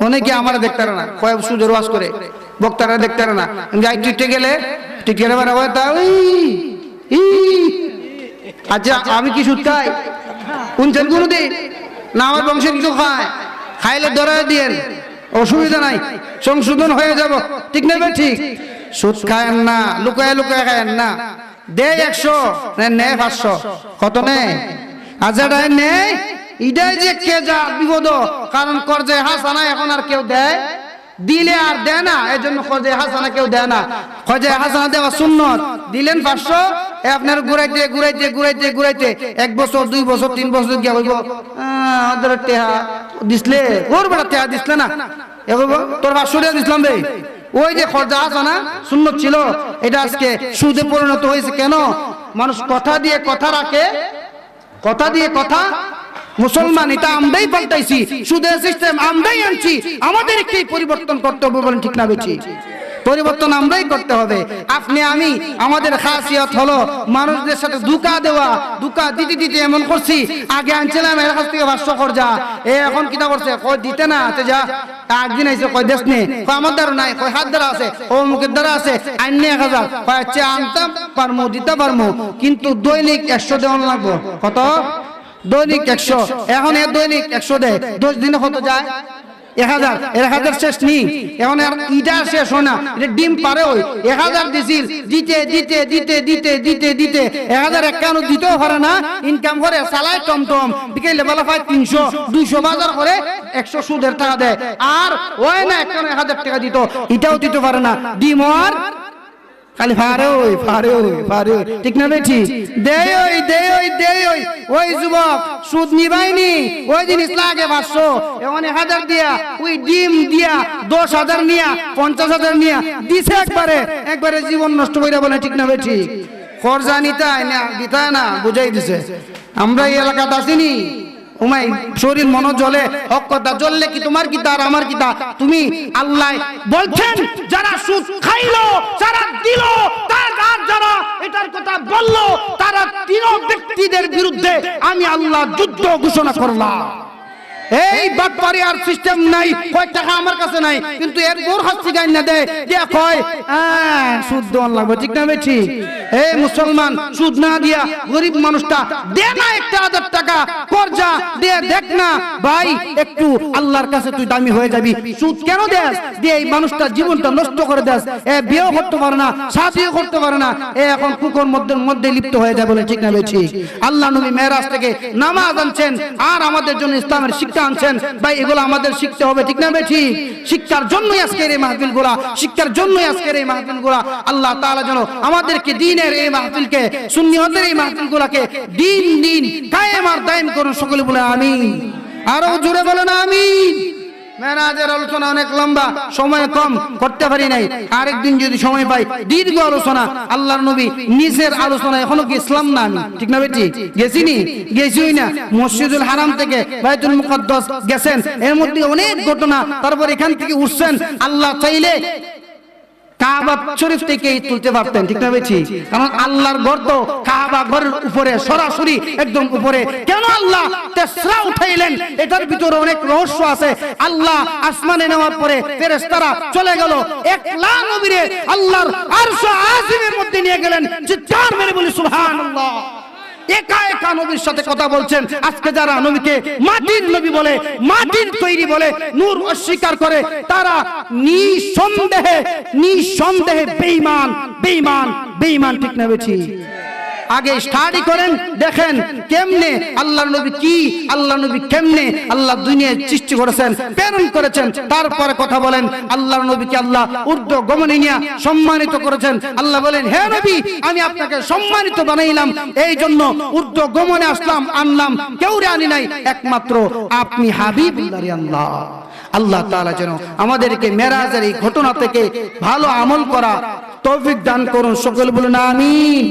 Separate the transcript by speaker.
Speaker 1: অনেকে আমার দেখতে না। কয়েক সুজোর ওয়াজ করে। বক্তারা দেখতে না। যাই টিকতে গেলে টিকে আচ্ছা আমি কি সুদ খাই? শুনছেন কোনদিন? না, আমার বংশের কিছু খায়। খাইলে ধরায় দিয়েন। অসুবিধা নাই। সংশোধন হয়ে যাব। ঠিক নেবে ঠিক। সুদ খায়েন না, লুকায় লুকায় খায়েন না। দে একশো নে পাঁচশো। কত নে আজাডায় নে ইডাই যে কে যা বিপদ, কারণ করজে হাসানা এখন আর কেউ দেয়, দিলে আর দেয় না এই জন্য খোঁজে হাসানা কেউ দেয় না। খোঁজে হাসানা দেওয়া সুন্নত। দিলেন পাঁচশো আপনার ঘুরাইতে ঘুরাইতে ঘুরাইতে ঘুরাইতে, এক বছর, দুই বছর, তিন বছর গিয়া হইব ওদের টেহা দিসলে, ওর বেড়া টেহা দিসলে না? এ হইব তোর পাঁচশো টাকা দিসলাম রে। ওই যে খরচা আছে না সুন্নত ছিল, এটা আজকে সুদে পরিণত হয়েছে কেন? মানুষ কথা দিয়ে কথা রাখে, কথা দিয়ে কথা মুসলমান এটা আমরাই পাল্টাইছি সুদের সিস্টেম আমরাই আনছি। আমাদেরকেই পরিবর্তন করতে হবে বলেন ঠিক না বেছি পরিবর্তন আমরাই করতে হবে। আপনি আমি আমাদের খাসিয়ত হলো মানুষদের সাথে দুকা দেওয়া। দুকা দিতে দিতে এমন করছি। আগে আনছিলাম এর কাছ থেকে ভাষ্য কর যা। এ এখন কিতা করছে? কই দিতে না তে যা। একদিন আইসে কয় দেশ নে। কয় আমার দ্বারা নাই। কয় হাত দ্বারা আছে। ও মুখের দ্বারা আছে। আইনে এক হাজার। কয় আচ্ছা আনতাম পারমু দিতে পারমু। কিন্তু দৈনিক একশো দেওয়ান লাগবো। কত? দৈনিক একশো। এখন এ দৈনিক একশো দেয় দশ দিনে কত যায়? আর ডিম ওই। দিতে দিতে দিতে এক হাজার দিতেও পারে না। ইনকাম করে তিনশো। দুইশো বাজার করে একশো সুদের টাকা আর ওই না এক হাজার টাকা দিত। এটাও দিতে পারে না। ডিম আর খালি ফারে ওই ফারে ওই ফারে ওই। ঠিক না দে ওই দে ওই দে ওই। ওই যুবক, সুদ নিবাইনি। ওই জিনিস লাগে হাজার দিয়া, ওই ডিম দিয়া দশ হাজার নিয়া, পঞ্চাশ হাজার নিয়া দিছে একবারে। একবারে জীবন নষ্ট করে বলে, ঠিক না বেঠি? খরচা নিতাই না দিতাই না, বুঝাই দিছে। আমরা এই এলাকাতে আসিনি। উমাই, শরীর মন জ্বলে, হক কথা জ্বললে কি তোমার কি তার, আমার কি তা তুমি আল্লাহ বলছেন, যারা সুদ খাইলো, যারা দিল, তার যারা এটার কথা বলল, তারা তিন ব্যক্তিদের বিরুদ্ধে আমি আল্লাহ যুদ্ধ ঘোষণা করলাম। এই বাটপারি আর সিস্টেম নাই, কয় টাকা আমার কাছে নাই, কিন্তু এর বোর হাসি গাই না দেয়। কয় হ্যাঁ শুদ্ধ আল্লাহ ঠিক না বেঠি? এই মুসলমান, সুদ না দিয়া গরিব মানুষটা দে না একটা হাজার টাকা কর্জা দে, দেখ না। ভাই, একটু আল্লাহর কাছে তুই দামি হয়ে যাবি। সুদ কেন দেস? দিয়ে এই মানুষটা জীবনটা নষ্ট করে দেস। এ, বিয়েও করতে পারে না সাথীও করতে পারে না। এ, এখন কুকুর মধ্যে মধ্যে লিপ্ত হয়ে যায় বলে ঠিক না বেঠি। আল্লাহ নবী মেরাজ থেকে নামাজ আনছেন, আর আমাদের জন্য ইসলামের শিক্ষা আনছেন। ভাই, এগুলো আমাদের শিখতে হবে ঠিক না বেঠি? শিক্ষার জন্যই আজকের এই মাহফিলগুলা শিক্ষার জন্যই আজকের এই মাহফিলগুলা আল্লাহ তাআলা যেন আমাদেরকে দিনের এই মাহফিলকে, সুন্নিয়তের এই মাহফিল গুলাকে দিন দিন কায়েম আর দায়েম করুন সকলে বলে আমিন। আরও জোরে বলেন আমিন। মেরাজের আলোচনা অনেক লম্বা, সময় কম, করতে পারি নাই। আরেকদিন যদি সময় পাই, দীর্ঘ আলোচনা, আল্লাহর নবী নিজের আলোচনা, এখনও না আমি? ঠিক না বেটি? গেছিনি? না। মসজিদুল হারাম থেকে বাইতুল মুকদ্দাস গেছেন। এর মধ্যে অনেক ঘটনা, তারপর এখান থেকে উঠছেন। আল্লাহ চাইলে উপরে কেন আল্লাহ তেসরা উঠাইলেন? এটার ভিতরে অনেক রহস্য আছে। আল্লাহ আসমানে নেওয়ার পরে ফেরেশতারা চলে গেল। একলা মধ্যে নিয়ে গেলেন। চিৎকার মেরে বলি, সুবহানাল্লাহ। একা একা নবীর সাথে কথা বলছেন। আজকে যারা নবীকে মাটির নবী বলে, মাটির তৈরি বলে, নূর অস্বীকার করে, তারা নিঃসন্দেহে নিঃসন্দেহে বেঈমান বেঈমান বেঈমান ঠিক না বেছি আগে স্টাডি করেন দেখেন কেমনে আল্লাহ নবী কি আল্লাহ নবী কেমনে আল্লাহ দুনিয়ায় সৃষ্টি করেছেন প্রেরণ করেছেন তারপরে কথা বলেন আল্লাহ নবীকে আল্লাহ উর্দু গমনে নিয়ে সম্মানিত করেছেন। আল্লাহ বলেন হে নবী আমি আপনাকে সম্মানিত বানাইলাম। এই জন্য উর্দু গমনে আসলাম আনলাম। কেউ রে আনি নাই একমাত্র আপনি হাবিব আল্লাহ। আল্লাহ তাআলা যেন আমাদেরকে মেরাজের এই ঘটনা থেকে ভালো আমল করা তৌফিক দান করুন সকল বলুন আমিন।